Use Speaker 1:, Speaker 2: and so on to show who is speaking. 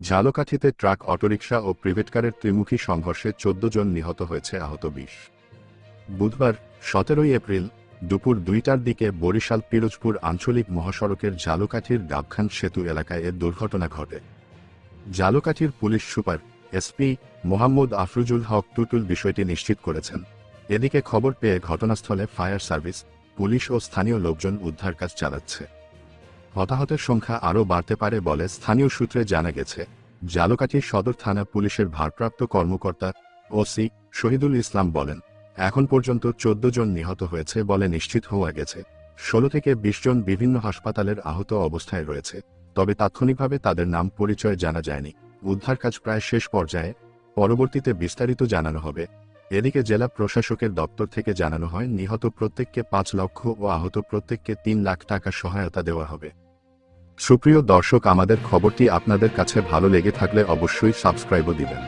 Speaker 1: ঝালকাঠিতে truck autorickshaw ও প্রিভেটকারের ত্রিমুখী সংঘর্ষে চোদ্দ জন নিহত হয়েছে আহত বিশ। বুধবার, সতেরোই এপ্রিল, দুপুর দুইটার দিকে বরিশাল পিরোজপুর আঞ্চলিক মহাসড়কের ঝালকাঠির গাবখান সেতু এলাকায় এ দুর্ঘটনা ঘটে। ঝালকাঠির police super SP Mohammad Afruzul Haque Tutul বিষয়টি নিশ্চিত করেছেন। এদিকে খবর পেয়ে ঘটনাস্থলে ফায়ার সার্ভিস, পুলিশ ও স্থানীয় লোকজন উদ্ধার কাজ চালাচ্ছে। হতাহতের সংখ্যা আরও বাড়তে পারে বলে স্থানীয় সূত্রে জানা গেছে। জালকাঠি সদর থানা পুলিশের ভারপ্রাপ্ত কর্মকর্তা ওসি শহীদুল ইসলাম বলেন, এখন পর্যন্ত চোদ্দ জন নিহত হয়েছে বলে নিশ্চিত হওয়া গেছে। ষোলো থেকে বিশ জন বিভিন্ন হাসপাতালের আহত অবস্থায় রয়েছে, তবে তাৎক্ষণিকভাবে তাদের নাম পরিচয় জানা যায়নি। উদ্ধার কাজ প্রায় শেষ পর্যায়ে। পরবর্তীতে বিস্তারিত জানানো হবে। এদিকে জেলা প্রশাসকের দপ্তর থেকে জানানো হয়, নিহত প্রত্যেককে পাঁচ লক্ষ ও আহত প্রত্যেককে তিন লাখ টাকা সহায়তা দেওয়া হবে। সুপ্রিয় দর্শক, আমাদের খবরটি আপনাদের কাছে ভালো লেগে থাকলে অবশ্যই সাবস্ক্রাইবও দিবেন।